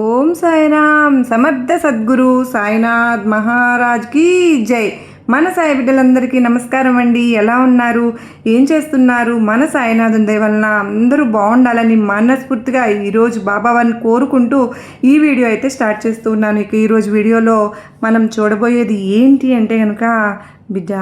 ఓం సాయిరామ్. సమర్థ సద్గురు సాయినాథ్ మహారాజ్ కీ జై. మన సాయి బిడ్డలందరికీ నమస్కారం అండి. ఎలా ఉన్నారు? ఏం చేస్తున్నారు? మన సాయినాథుని వలన అందరూ బాగుండాలని మనస్ఫూర్తిగా ఈరోజు బాబావారిని కోరుకుంటూ ఈ వీడియో అయితే స్టార్ట్ చేస్తూ ఉన్నాను. ఇక ఈరోజు వీడియోలో మనం చూడబోయేది ఏంటి అంటే కనుక బిడ్డ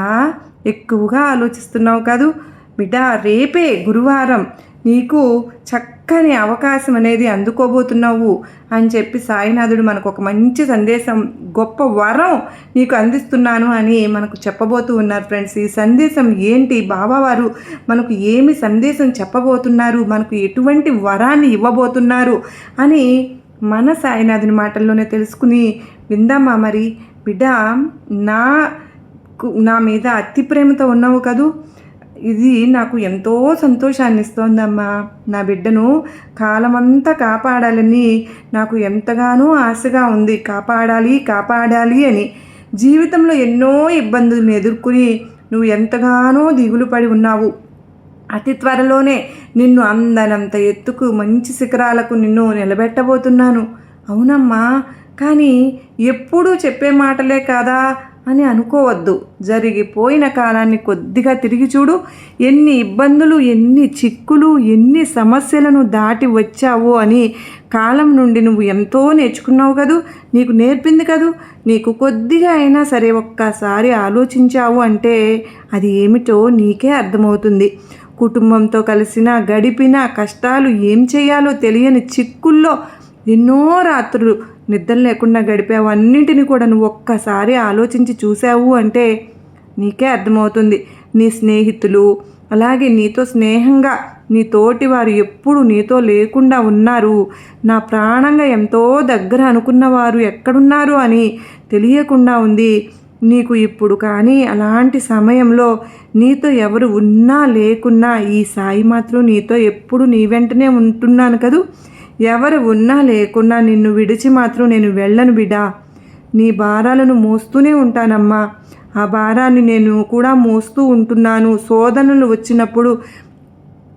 ఎక్కువగా ఆలోచిస్తున్నావు కాదు. బిడ్డ రేపే గురువారం నీకు చక్క చక్కని అవకాశం అనేది అందుకోబోతున్నావు అని చెప్పి సాయినాథుడు మనకు ఒక మంచి సందేశం గొప్ప వరం నీకు అందిస్తున్నాను అని మనకు చెప్పబోతూ ఉన్నారు ఫ్రెండ్స్. ఈ సందేశం ఏంటి? బాబావారు మనకు ఏమి సందేశం చెప్పబోతున్నారు? మనకు ఎటువంటి వరాన్ని ఇవ్వబోతున్నారు? అని మన సాయినాథుని మాటల్లోనే తెలుసుకుని విందామా మరి? బిడ్డ నా నా మీద అతి ప్రేమతో ఉన్నావు కదూ? ఇది నాకు ఎంతో సంతోషాన్ని ఇస్తోందమ్మా నా బిడ్డను కాలమంతా కాపాడాలని నాకు ఎంతగానో ఆశగా ఉంది. కాపాడాలి కాపాడాలి అని జీవితంలో ఎన్నో ఇబ్బందులను ఎదుర్కొని నువ్వు ఎంతగానో దిగులు పడి ఉన్నావు. అతి త్వరలోనే నిన్ను అందనంత ఎత్తుకు మంచి శిఖరాలకు నిన్ను నిలబెట్టబోతున్నాను. అవునమ్మా కానీ ఎప్పుడూ చెప్పే మాటలే కాదా? అని అనుకోవద్దు. జరిగిపోయిన కాలాన్ని కొద్దిగా తిరిగి చూడు. ఎన్ని ఇబ్బందులు ఎన్ని చిక్కులు ఎన్ని సమస్యలను దాటి వచ్చావో అని కాలం నుండి నువ్వు ఎంతో నేర్చుకున్నావు కదూ? నీకు నేర్పింది కదూ? నీకు కొద్దిగా అయినా సరే ఒక్కసారి ఆలోచించావు అంటే అది ఏమిటో నీకే అర్థమవుతుంది. కుటుంబంతో కలిసిన గడిపిన కష్టాలు ఏం చేయాలో తెలియని చిక్కుల్లో ఎన్నో రాత్రులు నిద్ర లేకుండా గడిపావన్నింటిని కూడా నువ్వు ఒక్కసారి ఆలోచించి చూసావు అంటే నీకే అర్థమవుతుంది. నీ స్నేహితులు అలాగే నీతో స్నేహంగా నీ తోటి వారు ఎప్పుడు నీతో లేకుండా ఉన్నారు. నా ప్రాణంగా ఎంతో దగ్గర అనుకున్నవారు ఎక్కడున్నారు అని తెలియకుండా ఉంది. నీకు ఇప్పుడు కానీ అలాంటి సమయంలో నీతో ఎవరు ఉన్నా లేకున్నా ఈ సాయి మాత్రం నీతో ఎప్పుడు నీ వెంటనే ఉంటున్నాను కదూ? ఎవరు ఉన్నా లేకున్నా నిన్ను విడిచి మాత్రం నేను వెళ్ళను బిడా నీ భారాలను మోస్తూనే ఉంటానమ్మా. ఆ భారాన్ని నేను కూడా మోస్తూ ఉంటున్నాను. శోధనలు వచ్చినప్పుడు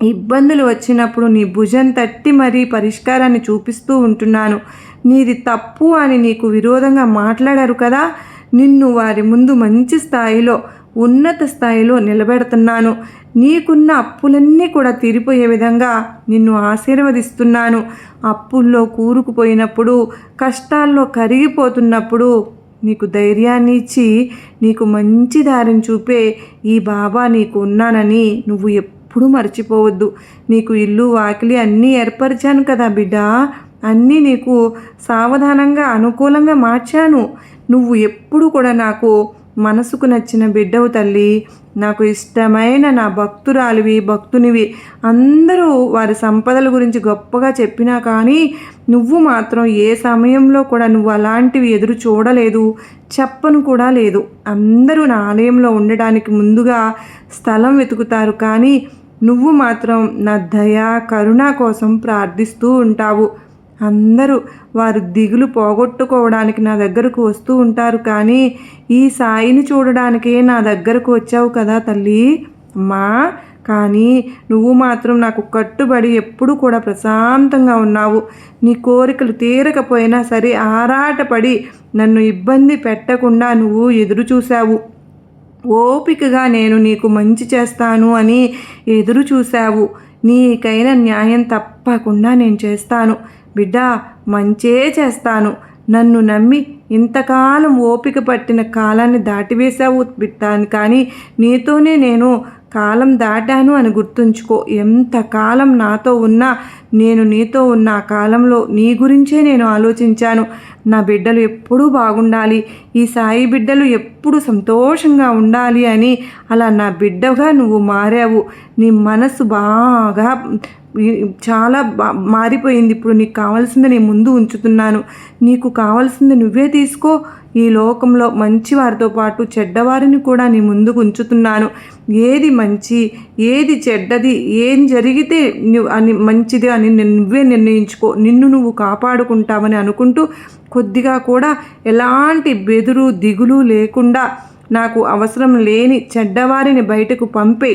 ఇబ్బందులు వచ్చినప్పుడు నీ భుజం తట్టి మరీ పరిష్కారాన్ని చూపిస్తూ ఉంటున్నాను. నీది తప్పు అని నీకు విరోధంగా మాట్లాడారు కదా. నిన్ను వారి ముందు మంచి స్థాయిలో ఉన్నత స్థాయిలో నిలబెడుతున్నాను. నీకున్న అప్పులన్నీ కూడా తీరిపోయే విధంగా నిన్ను ఆశీర్వదిస్తున్నాను. అప్పుల్లో కూరుకుపోయినప్పుడు కష్టాల్లో కరిగిపోతున్నప్పుడు నీకు ధైర్యాన్ని ఇచ్చి నీకు మంచి దారిని చూపే ఈ బాబా నీకు ఉన్నానని నువ్వు ఎప్పుడూ మర్చిపోవద్దు. నీకు ఇల్లు వాకిలి అన్నీ ఏర్పరిచాను కదా బిడ్డ. అన్నీ నీకు సావధానంగా అనుకూలంగా మార్చాను. నువ్వు ఎప్పుడు కూడా నాకు మనసుకు నచ్చిన బిడ్డవు తల్లి నాకు ఇష్టమైన నా భక్తురాలివి భక్తునివి. అందరూ వారి సంపదల గురించి గొప్పగా చెప్పినా కానీ నువ్వు మాత్రం ఏ సమయంలో కూడా నువ్వు అలాంటివి ఎదురు చూడలేదు చెప్పను కూడా లేదు. అందరూ నా ఆలయంలో ఉండడానికి ముందుగా స్థలం వెతుకుతారు కానీ నువ్వు మాత్రం నా దయ కరుణ కోసం ప్రార్థిస్తూ ఉంటావు. అందరూ వారు దిగులు పోగొట్టుకోవడానికి నా దగ్గరకు వస్తూ ఉంటారు. కానీ ఈ సాయిని చూడడానికే నా దగ్గరకు వచ్చావు కదా తల్లి అమ్మా. కానీ నువ్వు మాత్రం నాకు కట్టుబడి ఎప్పుడు కూడా ప్రశాంతంగా ఉన్నావు. నీ కోరికలు తీరకపోయినా సరే ఆరాటపడి నన్ను ఇబ్బంది పెట్టకుండా నువ్వు ఎదురు చూశావు. ఓపికగా నేను నీకు మంచి చేస్తాను అని ఎదురు చూశావు. నీకైన న్యాయం తప్పకుండా నేను చేస్తాను. బిడ్డ మంచే చేస్తాను. నన్ను నమ్మి ఇంతకాలం ఓపిక పట్టిన కాలాన్ని దాటివేశావు బిడ్డాను కానీ నీతోనే నేను కాలం దాటాను అని గుర్తుంచుకో. ఎంతకాలం నాతో ఉన్నా నేను నీతో ఉన్న ఆ కాలంలో నీ గురించే నేను ఆలోచించాను. నా బిడ్డలు ఎప్పుడూ బాగుండాలి. ఈ సాయి బిడ్డలు ఎప్పుడు సంతోషంగా ఉండాలి అని అలా నా బిడ్డగా నువ్వు మారావు. నీ మనసు బాగా చాలా బా మారిపోయింది. ఇప్పుడు నీకు కావాల్సింది నేను ముందు ఉంచుతున్నాను. నీకు కావాల్సింది నువ్వే తీసుకో. ఈ లోకంలో మంచి వారితో పాటు చెడ్డవారిని కూడా నీ ముందుకు ఉంచుతున్నాను. ఏది మంచి ఏది చెడ్డది ఏం జరిగితే అని మంచిది అని నువ్వే నిర్ణయించుకో. నిన్ను నువ్వు కాపాడుకుంటావని అనుకుంటూ కొద్దిగా కూడా ఎలాంటి బెదురు దిగులు లేకుండా నాకు అవసరం లేని చెడ్డవారిని బయటకు పంపే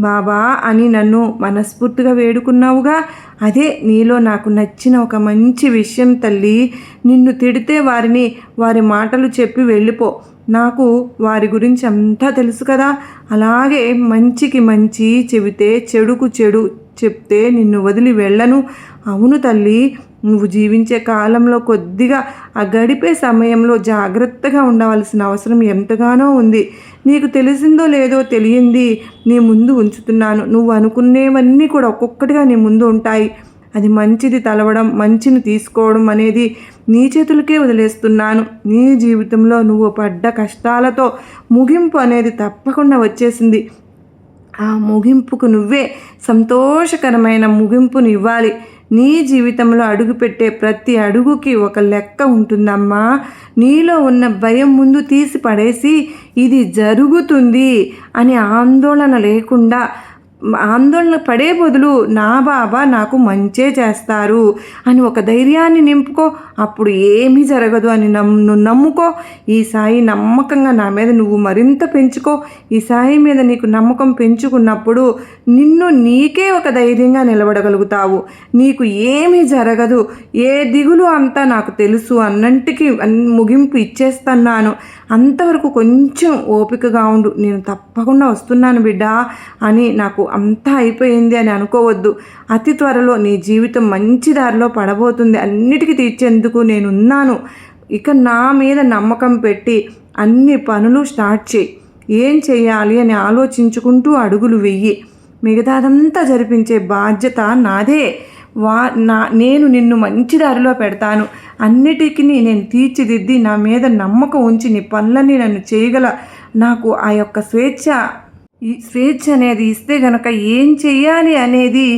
బాబా అని నన్ను మనస్ఫూర్తిగా వేడుకున్నావుగా. అదే నీలో నాకు నచ్చిన ఒక మంచి విషయం తల్లి. నిన్ను తిడితే వారిని వారి మాటలు చెప్పి వెళ్ళిపో. నాకు వారి గురించి అంతా తెలుసు కదా. అలాగే మంచికి మంచి చెబితే చెడుకు చెడు చెప్తే నిన్ను వదిలి వెళ్ళను. అవును తల్లి నువ్వు జీవించే కాలంలో కొద్దిగా ఆ గడిపే సమయంలో జాగ్రత్తగా ఉండవలసిన అవసరం ఎంతగానో ఉంది. నీకు తెలిసిందో లేదో తెలియంది నీ ముందు ఉంచుతున్నాను. నువ్వు అనుకునేవన్నీ కూడా ఒక్కొక్కటిగా నీ ముందు ఉంటాయి. అది మంచిది తలవడం మంచిని తీసుకోవడం అనేది నీ చేతులకే వదిలేస్తున్నాను. నీ జీవితంలో నువ్వు పడ్డ కష్టాలతో ముగింపు అనేది తప్పకుండా వచ్చేసింది. ఆ ముగింపుకు నువ్వే సంతోషకరమైన ముగింపును ఇవ్వాలి. నీ జీవితంలో అడుగుపెట్టే ప్రతి అడుగుకి ఒక లెక్క ఉంటుందమ్మా. నీలో ఉన్న భయం ముందు తీసి పడేసి ఇది జరుగుతుంది అని ఆందోళన లేకుండా ఆందోళన పడే బదులు నా బాబా నాకు మంచే చేస్తారు అని ఒక ధైర్యాన్ని నింపుకో. అప్పుడు ఏమీ జరగదు అని నన్ను నమ్ముకో. ఈ సాయి నమ్మకంగా నా మీద నువ్వు మరింత పెంచుకో. ఈ సాయి మీద నీకు నమ్మకం పెంచుకున్నప్పుడు నిన్ను నీకే ఒక ధైర్యంగా నిలబడగలుగుతావు. నీకు ఏమీ జరగదు. ఏ దిగులు అంతా నాకు తెలుసు అన్నంటికి ముగింపు ఇచ్చేస్తున్నాను అంతవరకు కొంచెం ఓపికగా ఉండు. నేను తప్పకుండా వస్తున్నాను బిడ్డ అని నాకు అంతా అయిపోయింది అని అనుకోవద్దు. అతి త్వరలో నీ జీవితం మంచి దారిలో పడబోతుంది. అన్నిటికీ తీర్చేందుకు నేనున్నాను. ఇక నా మీద నమ్మకం పెట్టి అన్ని పనులు స్టార్ట్ చేయి. ఏం చేయాలి అని ఆలోచించుకుంటూ అడుగులు వెయ్యి మిగతాదంతా జరిపించే బాధ్యత నాదే. వా నా నేను నిన్ను మంచి దారిలో పెడతాను. అన్నిటికీ నేను తీర్చిదిద్ది నా మీద నమ్మకం ఉంచి నీ పనులన్నీ నన్ను చేయగల. నాకు ఆ యొక్క స్వేచ్ఛ ఈ స్వేచ్ఛ అనేది ఇస్తే గనక ఏం చెయ్యాలి అనేది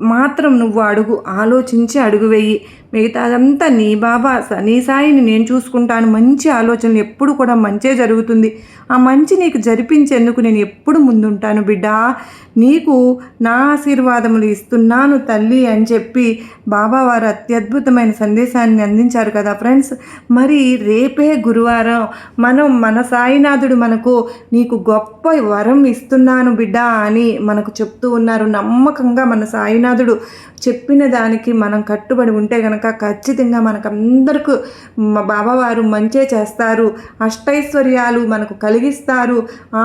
మాత్రం నువ్వు అడుగు ఆలోచించి అడుగు వెయ్యి మిగతాదంతా నీ బాబా నీ సాయిని నేను చూసుకుంటాను. మంచి ఆలోచనలు ఎప్పుడు కూడా మంచే జరుగుతుంది. ఆ మంచి నీకు జరిపించేందుకు నేను ఎప్పుడు ముందుంటాను బిడ్డా. నీకు నా ఆశీర్వాదములు ఇస్తున్నాను తల్లి అని చెప్పి బాబా వారు అత్యద్భుతమైన సందేశాన్ని అందించారు కదా ఫ్రెండ్స్. మరి రేపే గురువారం మనం మన సాయినాథుడు మనకు నీకు గొప్ప వరం ఇస్తున్నాను బిడ్డా అని మనకు చెప్తూ ఉన్నారు. నమ్మకంగా మన సాయి సాయినాథుడు చెప్పిన దానికి మనం కట్టుబడి ఉంటే గనక ఖచ్చితంగా మనకందరికీ బాబావారు మంచే చేస్తారు. అష్టైశ్వర్యాలు మనకు కలిగిస్తారు.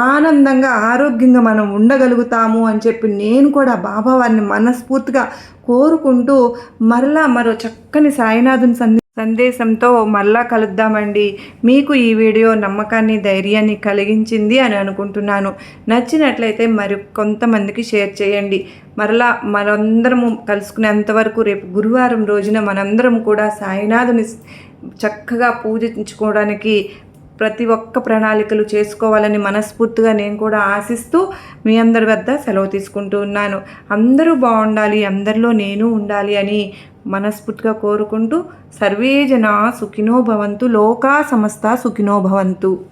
ఆనందంగా ఆరోగ్యంగా మనం ఉండగలుగుతాము అని చెప్పి నేను కూడా బాబావారిని మనస్ఫూర్తిగా కోరుకుంటూ మరలా మరో చక్కని సాయినాథుని సందే సందేశంతో మళ్ళా కలుద్దామండి. మీకు ఈ వీడియో నమ్మకాన్ని ధైర్యాన్ని కలిగించింది అని అనుకుంటున్నాను. నచ్చినట్లయితే మరి కొంతమందికి షేర్ చేయండి. మరలా మనందరము కలుసుకునేంతవరకు రేపు గురువారం రోజున మనందరం కూడా సాయినాథుని చక్కగా పూజించుకోవడానికి ప్రతి ఒక్క ప్రణాళికలు చేసుకోవాలని మనస్ఫూర్తిగా నేను కూడా ఆశిస్తూ మీ అందరి వద్ద సెలవు తీసుకుంటూ ఉన్నాను. అందరూ బాగుండాలి అందరిలో నేను ఉండాలి అని మనస్ఫూర్తిగా కోరుకుంటూ సర్వే జనా సుఖినో భవంతు లోకా సమస్త సుఖినో భవంతు.